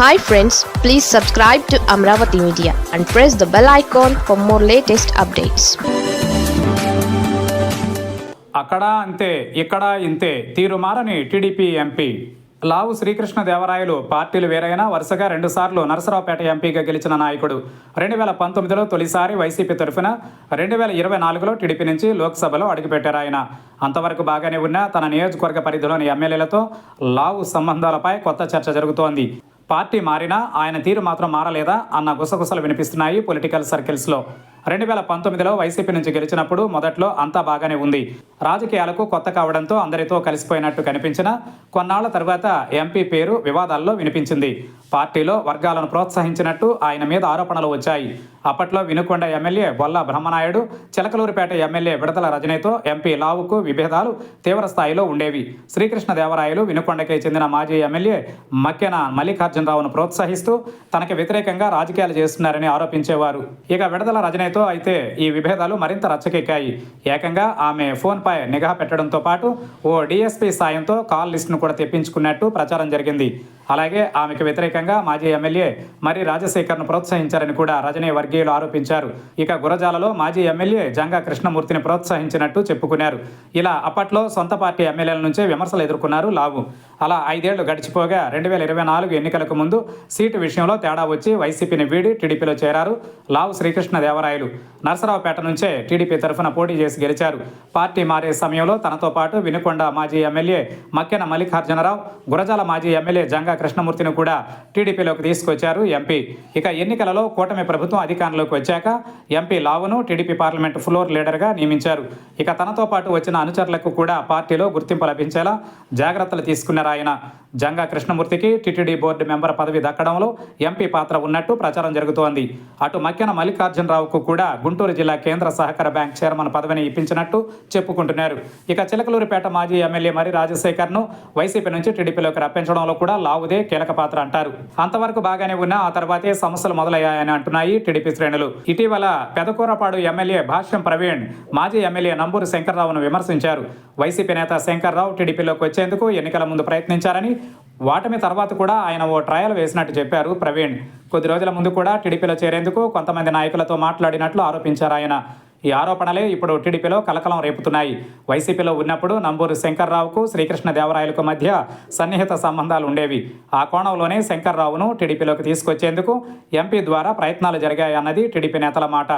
Hi friends please subscribe to Amaravati media and press the bell icon for more latest updates అక్కడ అంతే ఇక్కడ ఇంతే తీరుమారని TDP MP Lavu Srikrishnadevarayalu పార్టీలు వేరైనా వరుసగా రెండుసార్లు నరసరావుపేట ఎంపీగా గెలిచిన నాయకుడు. రెండు వేల పంతొమ్మిదిలో తొలిసారి వైసీపీ తరఫున రెండు వేల ఇరవై నాలుగులో టీడీపీ నుంచి లోక్సభలో అడుగుపెట్టారు ఆయన. అంతవరకు బాగానే ఉన్న తన నియోజకవర్గ పరిధిలోని ఎమ్మెల్యేలతో లావు సంబంధాలపై కొత్త చర్చ జరుగుతోంది. పార్టీ మారినా ఆయన తీరు మాత్రం మారలేదా అన్న గుసగుసలు వినిపిస్తున్నాయి పొలిటికల్ సర్కిల్స్లో. రెండు వేల పంతొమ్మిదిలో వైసీపీ నుంచి గెలిచినప్పుడు మొదట్లో అంతా బాగానే ఉంది. రాజకీయాలకు కొత్త కావడంతో అందరితో కలిసిపోయినట్టు కనిపించిన కొన్నాళ్ళ తర్వాత ఎంపీ పేరు వివాదాల్లో వినిపించింది. పార్టీలో వర్గాలను ప్రోత్సహించినట్టు ఆయన మీద ఆరోపణలు వచ్చాయి. అప్పట్లో వినుకొండ ఎమ్మెల్యే బొల్ల బ్రహ్మనాయుడు చిలకలూరిపేట ఎమ్మెల్యే విడతల రజనీతో ఎంపీ లావుకు విభేదాలు తీవ్ర స్థాయిలో ఉండేవి. శ్రీకృష్ణదేవరాయలు వినుకొండకే చెందిన మాజీ ఎమ్మెల్యే మక్కెన మల్లికార్జునరావును ప్రోత్సహిస్తూ తనకి వ్యతిరేకంగా రాజకీయాలు చేస్తున్నారని ఆరోపించేవారు. ఇక విడతల రజనీతో అయితే ఈ విభేదాలు మరింత రచ్చకెక్కాయి. ఏకంగా ఆమె ఫోన్పై నిఘా పెట్టడంతో పాటు ఓ డీఎస్పీ సాయంతో కాల్ లిస్టును కూడా తెప్పించుకున్నట్టు ప్రచారం జరిగింది. అలాగే ఆమెకు వ్యతిరేకంగా మాజీ ఎమ్మెల్యే మరి రాజశేఖర్ను ప్రోత్సహించారని కూడా రజనీ వర్గీయులు ఆరోపించారు. ఇక గురజాలలో మాజీ ఎమ్మెల్యే జంగా కృష్ణమూర్తిని ప్రోత్సహించినట్టు చెప్పుకున్నారు. ఇలా అప్పట్లో సొంత పార్టీ ఎమ్మెల్యేల నుంచే విమర్శలు ఎదుర్కొన్నారు లావు. అలా ఐదేళ్ళు గడిచిపోగా రెండు వేల ఇరవై నాలుగు ఎన్నికలకు ముందు సీటు విషయంలో తేడా వచ్చి వైసీపీని వీడి టీడీపీలో చేరారు లావు శ్రీకృష్ణదేవరాయలు. నరసరావుపేట నుంచే టీడీపీ తరఫున పోటీ చేసి గెలిచారు. పార్టీ మారే సమయంలో తనతో పాటు వినుకొండ మాజీ ఎమ్మెల్యే మక్కెన మల్లికార్జునరావు గురజాల మాజీ ఎమ్మెల్యే జంగా కృష్ణమూర్తిని కూడా టీడీపీలోకి తీసుకొచ్చారు ఎంపీ. ఇక ఎన్నికలలో కూటమి ప్రభుత్వం అధికారంలోకి వచ్చాక ఎంపీ లావును టీడీపీ పార్లమెంట్ ఫ్లోర్ లీడర్గా నియమించారు. ఇక తనతో పాటు వచ్చిన అనుచరులకు కూడా పార్టీలో గుర్తింపు లభించేలా జాగ్రత్తలు తీసుకున్నారు ఆయన. జంగా కృష్ణమూర్తికి టీటీడీ బోర్డు మెంబర్ పదవి దక్కడంలో ఎంపీ పాత్ర ఉన్నట్టు ప్రచారం జరుగుతోంది. అటు మక్కెన మల్లికార్జునరావుకు కూడా గుంటూరు జిల్లా కేంద్ర సహకార బ్యాంక్ చైర్మన్ పదవిని ఇప్పించినట్టు చెప్పుకుంటున్నారు. ఇక చిలకలూరిపేట మాజీ ఎమ్మెల్యే మరి రాజశేఖర్ను వైసీపీ నుంచి టీడీపీలోకి రప్పించడంలో కూడా లావుదే కీలక పాత్ర అంటారు. అంతవరకు బాగానే ఉన్నా ఆ తర్వాతే సమస్యలు మొదలయ్యాయని అంటున్నాయి టీడీపీ శ్రేణులు. ఇటీవల పెదకూరపాడు ఎమ్మెల్యే భాష్యం ప్రవీణ్ మాజీ ఎమ్మెల్యే నంబూరు శంకర్రావును విమర్శించారు. వైసీపీ నేత శంకర్రావు టీడీపీలోకి వచ్చేందుకు ఎన్నికల ముందు ప్రయత్నించారని వాటమి తర్వాత కూడా ఆయన ఓ ట్రయల్ వేసినట్టు చెప్పారు ప్రవీణ్. కొద్ది రోజుల ముందు కూడా టీడీపీలో చేరేందుకు కొంతమంది నాయకులతో మాట్లాడినట్లు ఆరోపించారు ఆయన. ఈ ఆరోపణలే ఇప్పుడు టీడీపీలో కలకలం రేపుతున్నాయి. వైసీపీలో ఉన్నప్పుడు నంబూరు శంకర్రావుకు శ్రీకృష్ణదేవరాయలకు మధ్య సన్నిహిత సంబంధాలు ఉండేవి. ఆ కోణంలోనే శంకర్రావును టీడీపీలోకి తీసుకొచ్చేందుకు ఎంపీ ద్వారా ప్రయత్నాలు జరిగాయన్నది టీడీపీ నేతల మాట.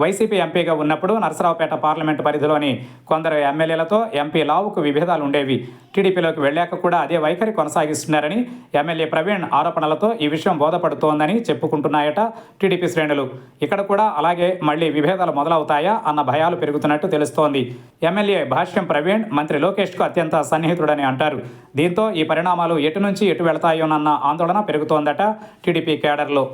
వైసీపీ ఎంపీగా ఉన్నప్పుడు నరసరావుపేట పార్లమెంటు పరిధిలోని కొందరు ఎమ్మెల్యేలతో ఎంపీ లావుకు విభేదాలు ఉండేవి. టీడీపీలోకి వెళ్ళాక కూడా అదే వైఖరి కొనసాగిస్తున్నారని ఎమ్మెల్యే ప్రవీణ్ ఆరోపణలతో ఈ విషయం బోధపడుతోందని చెప్పుకుంటున్నాయట టీడీపీ శ్రేణులు. ఇక్కడ కూడా అలాగే మళ్ళీ విభేదాలు మొదలవుతాయా అన్న భయాలు పెరుగుతున్నట్టు తెలుస్తోంది. ఎమ్మెల్యే భాష్యం ప్రవీణ్ మంత్రి లోకేష్కు అత్యంత సన్నిహితుడని అంటారు. దీంతో ఈ పరిణామాలు ఎటు నుంచి ఎటు వెళతాయోనన్న ఆందోళన పెరుగుతోందట టీడీపీ కేడర్లో.